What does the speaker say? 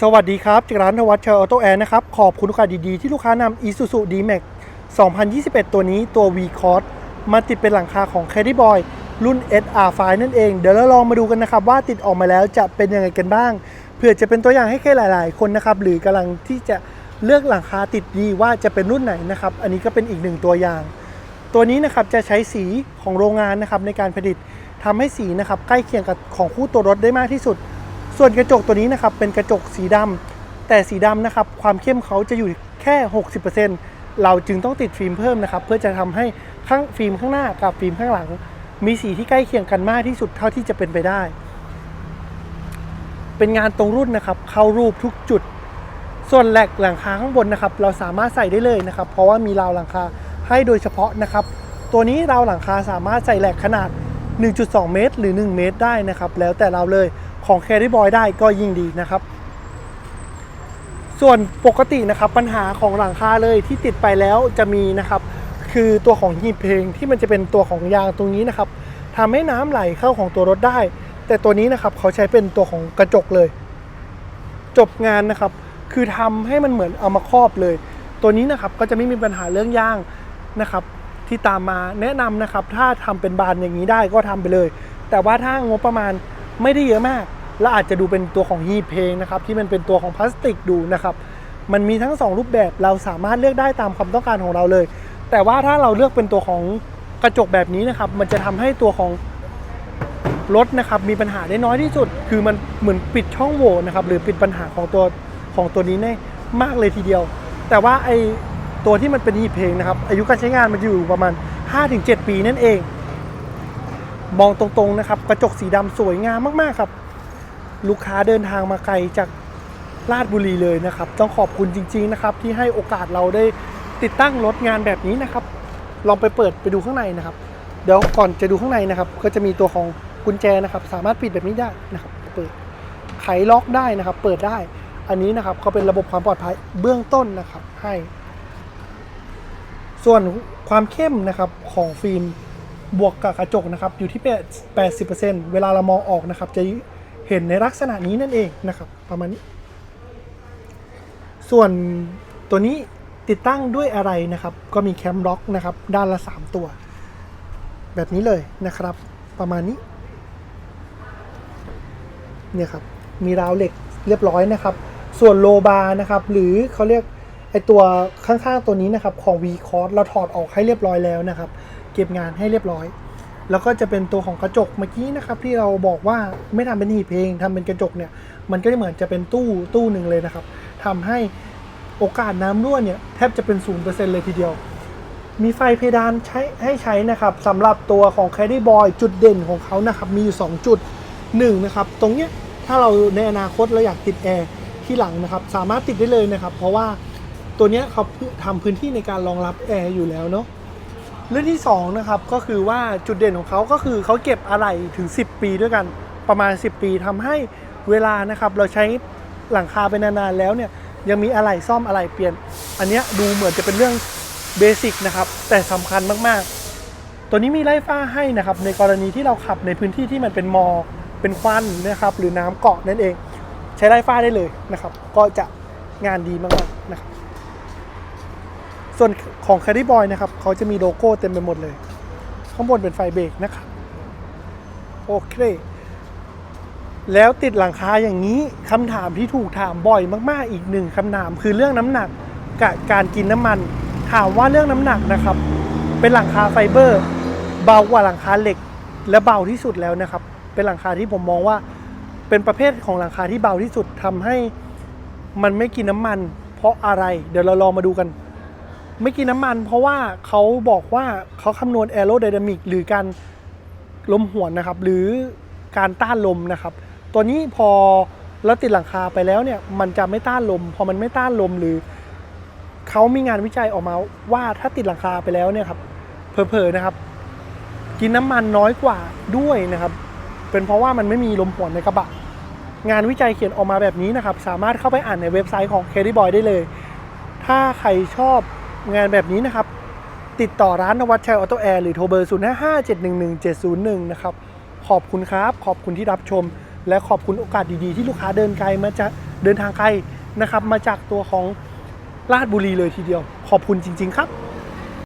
สวัสดีครับ จากร้านธวัชชัยออโต้แอร์นะครับ ขอบคุณลูกค้าดีๆ ที่ลูกค้านำ Isuzu D-Max 2021 ตัวนี้ตัว V Cross มาติดเป็นหลังคาของ Caddy Boy รุ่น SR5 นั่นเอง เดี๋ยวเราลองมาดูกันนะครับ ว่าติดออกมาแล้วจะเป็นยังไงกันบ้าง เพื่อจะเป็นตัวอย่างให้ใครหลาย ๆ คนนะครับ หรือกำลังที่จะเลือกหลังคาติดดีว่าจะเป็นรุ่นไหนนะครับ อันนี้ก็เป็นอีกหนึ่งตัวอย่าง ตัวนี้นะครับจะใช้สีของโรงงานนะครับในการผลิตทำให้สีนะครับใกล้เคียงกับของคู่ตัวรถได้มากที่สุด ส่วนกระจกตัวนี้นะครับเป็นกระจกสีดำแต่สีดำนะครับความเข้มเขาจะอยู่แค่ 60%เราจึงต้องติดฟิล์มเพิ่มนะครับเพื่อจะทำให้ข้างฟิล์มข้างหน้ากับฟิล์มข้างหลัง มีสีที่ใกล้เคียงกันมากที่สุดเท่าที่จะเป็นไปได้ เป็นงานตรงรุ่นนะครับเข้ารูปทุกจุด ส่วนแหลกหลังคาข้างบนนะครับเราสามารถใส่ได้เลยนะครับ เพราะว่ามีราวหลังคาให้โดยเฉพาะนะครับตัวนี้ราวหลังคาสามารถใส่แหลกขนาด 1.2 เมตร หรือ 1 เมตรได้นะครับ แล้วแต่เราเลย ของ Carry Boy ได้ก็ยิ่งดีนะครับ ส่วนปกตินะครับปัญหาของหลังคาเลยที่ติดไปแล้วจะมีนะครับ คือตัวของหีบเพลงที่มันจะเป็นตัวของยางตรงนี้นะครับทำให้น้ำไหลเข้าของตัวรถได้ แต่ตัวนี้นะครับเขาใช้เป็นตัวของกระจกเลย จบงานนะครับ คือทำให้มันเหมือนเอามาครอบเลย ตัวนี้นะครับก็จะไม่มีปัญหาเรื่องยางนะครับที่ตามมาแนะนำนะครับ ถ้าทำเป็นบานอย่างนี้ได้ก็ทำไปเลย แต่ว่าถ้างบประมาณ ไม่ได้เยอะมาก และอาจจะดูเป็นตัวของฮีเพลงนะครับที่มันเป็นตัวของพลาสติกดูนะครับมันมีทั้ง 2 รูปแบบเราสามารถเลือกได้ตามความต้องการของเราเลย แต่ว่าถ้าเราเลือกเป็นตัวของกระจกแบบนี้นะครับ มันจะทำให้ตัวของรถนะครับมีปัญหาได้น้อยที่สุด คือมันเหมือนปิดช่องโหว่นะครับหรือปิดปัญหาของตัวของตัวนี้ได้มากเลยทีเดียว แต่ว่าไอตัวที่มันเป็นฮีเพลงนะครับอายุการใช้งานมันจะอยู่ประมาณ 5-7 ปีนั่นเอง มองตรงๆนะครับ กระจกสีดำสวยงามมากๆครับ ลูกค้าเดินทางมาไกลจากลาดบุรีเลยนะครับ ต้องขอบคุณจริง ๆนะครับ ที่ให้โอกาสเราได้ติดตั้งรถงานแบบนี้นะครับ ลองไปเปิดไปดูข้างในนะครับ เดี๋ยวก่อนจะดูข้างในนะครับ ก็จะมีตัวของกุญแจนะครับ สามารถปิดแบบนี้ได้นะครับ เปิดไขล็อกได้นะครับ เปิดได้ อันนี้นะครับก็เป็นระบบความปลอดภัยเบื้องต้นนะครับ ให้ ส่วนความเข้มนะครับของฟิล์ม บวกกับกระจกนะครับอยู่ที่ 80%เวลาเรามองออกนะครับ จะเห็นในลักษณะนี้นั่นเองนะครับ ประมาณนี้ ส่วนตัวนี้ติดตั้งด้วยอะไรนะครับ ก็มีแคมล็อกนะครับ ด้านละ 3 ตัว แบบนี้เลยนะครับ ประมาณนี้ เนี่ยครับ มีราวเหล็กเรียบร้อยนะครับ ส่วนโลบาร์นะครับ หรือเขาเรียกไอตัวข้างๆตัวนี้นะครับ ของ V c o r s เราถอดออกให้เรียบร้อยแล้วนะครับ เก็บงานให้เรียบร้อย แล้วก็จะเป็นตัวของกระจกเมื่อกี้นะครับ ที่เราบอกว่าไม่ทำเป็นหีบเพลงทำเป็นกระจกเนี่ย มันก็จะเหมือนจะเป็นตู้ตู้หนึ่งเลยนะครับทำให้โอกาสน้ำรั่วเนี่ยแทบจะเป็น0%เลยทีเดียว มีไฟเพดานใช้ให้ใช้นะครับสำหรับตัวของ Caddy Boy จุดเด่นของเขานะครับ มีอยู่2จุด1นะครับ ตรงเนี้ยถ้าเราในอนาคตเราอยากติดแอร์ที่หลังนะครับ สามารถติดได้เลยนะครับ เพราะว่าตัวเนี้ยเขาทำพื้นที่ในการรองรับแอร์อยู่แล้วเนาะ เรื่องที่2นะครับก็คือว่าจุดเด่นของเขาก็คือเขาเก็บอะไหล่ถึง 10 ปีด้วยกันประมาณ 10 ปีทำให้เวลานะครับเราใช้หลังคาไปนานๆแล้วเนี่ยยังมีอะไหล่ซ่อมอะไหล่เปลี่ยน อันนี้ดูเหมือนจะเป็นเรื่องเบสิกนะครับแต่สำคัญมากๆ ตัวนี้มีไล่ฟ้าให้นะครับในกรณีที่เราขับในพื้นที่ที่มันเป็นมอ เป็นควันนะครับหรือน้ำเกาะนั่นเอง ใช้ไล่ฟ้าได้เลยนะครับ ก็จะงานดีมากๆนะครับ ส่วนของ c a d d y Boy นะครับเขาจะมีโลโก้เต็มไปหมดเลย ข้างบนเป็นไฟเบรกนะครับโอเค แล้วติดหลังคาอย่างนี้คำถามที่ถูกถามบ่อยมากๆ อีกหนึ่งคำถามคือเรื่องน้ำหนักกับการกินน้ำมัน ถามว่าเรื่องน้ำหนักนะครับ เป็นหลังคาไฟเบอร์ เบากว่าหลังคาเหล็ก และเบาที่สุดแล้วนะครับ เป็นหลังคาที่ผมมองว่า เป็นประเภทของหลังคาที่เบาที่สุดทำให้มันไม่กินน้ำมัน เพราะอะไร เดี๋ยวเราลองมาดูกัน ไม่กินน้ำมัน เพราะว่าเขาบอกว่าเขาคำนวณแอโรไดนามิกหรือการลมหวนนะครับ หรือการต้านลมนะครับ ตัวนี้พอเราติดหลังคาไปแล้วเนี่ย มันจะไม่ต้านลม พอมันไม่ต้านลมหรือเขามีงานวิจัยออกมาว่าถ้าติดหลังคาไปแล้วเนี่ยครับเผลอๆนะครับ กินน้ำมันน้อยกว่าด้วยนะครับ เป็นเพราะว่ามันไม่มีลมหวนในกระบะงานวิจัยเขียนออกมาแบบนี้นะครับ สามารถเข้าไปอ่านในเว็บไซต์ของ c a d d y Boy ได้เลย ถ้าใครชอบ งานแบบนี้นะครับ ติดต่อร้านนวัดชัยออโต้แอร์หรือโทรเบอร์ 0 5 5 7 1 1 7 0 1 นะครับ ขอบคุณครับ ขอบคุณที่รับชม และขอบคุณโอกาสดีๆ ที่ลูกค้าเดินไกลมาจะเดินทางไกลนะครับ มาจากตัวของราชบุรีเลยทีเดียว ขอบคุณจริง ๆ ครับ